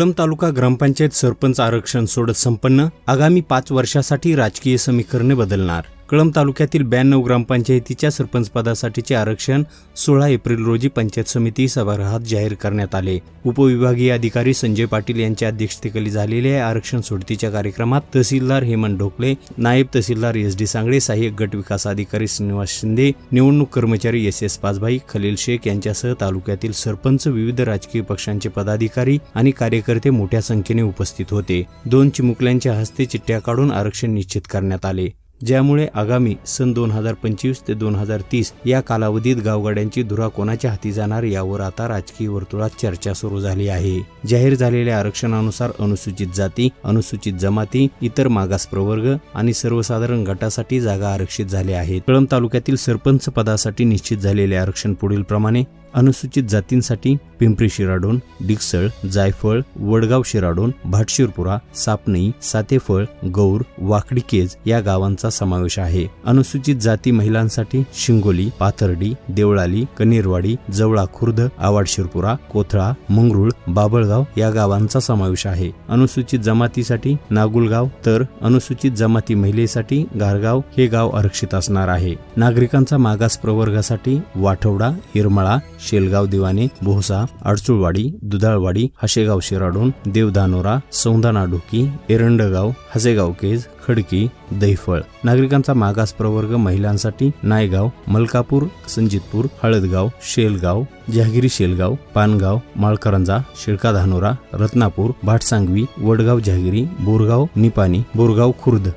कलम तालुका ग्रामपंचायत सरपंच आरक्षण सोडत संपन्न आगामी पाच वर्षासाठी राजकीय समीकरणे बदलणार. कळंब तालुक्यातील ब्याण्णव ग्रामपंचायतीच्या सरपंचपदासाठीचे आरक्षण सोळा एप्रिल रोजी पंचायत समिती सभागृहात जाहीर करण्यात आले. उपविभागीय अधिकारी संजय पाटील यांच्या अध्यक्षतेखाली झालेल्या या आरक्षण सोडतीच्या कार्यक्रमात तहसीलदार हेमंत ढोकले नायब तहसीलदार एस डी सांगळे सहाय्यक गट विकास अधिकारी श्रीनिवास शिंदे निवडणूक कर्मचारी एस एस पाचभाई खलील शेख यांच्यासह तालुक्यातील सरपंच विविध राजकीय पक्षांचे पदाधिकारी आणि कार्यकर्ते मोठ्या संख्येने उपस्थित होते. दोन चिमुकल्यांच्या हस्ते चिठ्ठ्या काढून आरक्षण निश्चित करण्यात आले. ज्यामुळे आगामी सन दोन हजार पंचवीस ते दोन हजार तीस या कालावधीत गावगाड्यांची धुरा कोणाच्या हाती जाणार यावर आता राजकीय वर्तुळात चर्चा सुरू झाली आहे. जाहीर झालेल्या आरक्षणानुसार अनुसूचित जाती अनुसूचित जमाती इतर मागास प्रवर्ग आणि सर्वसाधारण गटासाठी जागा आरक्षित झाल्या आहेत. कळंब तालुक्यातील सरपंच पदासाठी निश्चित झालेले आरक्षण पुढील प्रमाणे अनुसूचित जातींसाठी पिंपरी शिराडोन डिकसळ जायफळ वडगाव शिराडोन भाटशिरपुरा सापनई सातेफळ गौर वाकडी केज या गावांचा समावेश आहे. अनुसूचित जाती महिलांसाठी शिंगोली पाथर्डी देवळाली कनेरवाडी जवळा खुर्द आवाड शिरपुरा कोथळा मंगरुळ बाबळगाव या गावांचा समावेश आहे. अनुसूचित जमातीसाठी नागुलगाव तर अनुसूचित जमाती महिलेसाठी गारगाव हे गाव आरक्षित असणार आहे. नागरिकांचा मागास प्रवर्गासाठी वाठवडा हिरमळा शेलगाव दिवाणी भोसा अडचुळवाडी दुधाळवाडी हशेगाव शिराडून देवधानोरा सौंदाणा ढोकी एरंडगाव हसेगाव केज खडकी दहीफळ. नागरिकांचा मागास प्रवर्ग महिलांसाठी नायगाव मलकापूर संजितपूर हळदगाव शेलगाव जहागिरी शेलगाव पानगाव माळकरंजा शिळका धानोरा रत्नापूर भाटसांगवी वडगाव जहागिरी बोरगाव निपाणी बोरगाव खुर्द.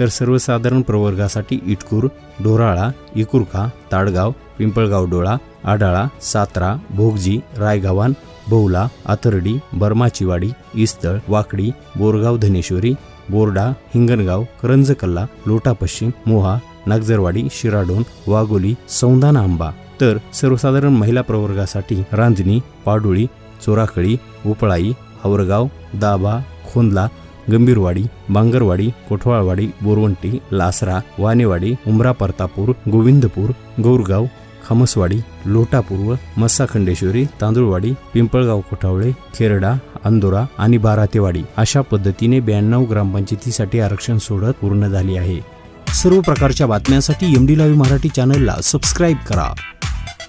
तर सर्वसाधारण प्रवर्गासाठी इटकूर डोराळा इकुरका ताडगाव पिंपळगाव डोळा आडाळा सातरा भोगजी रायगावान बौला आथर्डी बर्माचीवाडी इस्तळ वाकडी बोरगाव धनेश्वरी बोर्डा हिंगणगाव करंजकल्ला लोटा पश्चिम मोहा नागजरवाडी शिराडोन वाघोली सौंदाना आंबा. तर सर्वसाधारण महिला प्रवर्गासाठी रांजणी पाडोळी चोराखळी उपळाई हावरगाव दाबा खोंदला गंभीरवाडी बांगरवाडी कोठवाळवाडी बोरवंटी लासरा वानेवाडी उमरा परतापूर गोविंदपूर गौरगाव खामसवाडी लोटापूर्व मस्साखंडेश्वरी तांदूळवाडी तांदुळवाडी पिंपळगाव कोठावळे खेरडा अंदोरा आणि बारातेवाडी अशा पद्धतीने ब्याण्णव ग्रामपंचायतीसाठी आरक्षण सोडत पूर्ण झाली आहे. सर्व प्रकारच्या बातम्यांसाठी एमडी लाईव्ह मराठी चॅनलला सबस्क्राईब करा.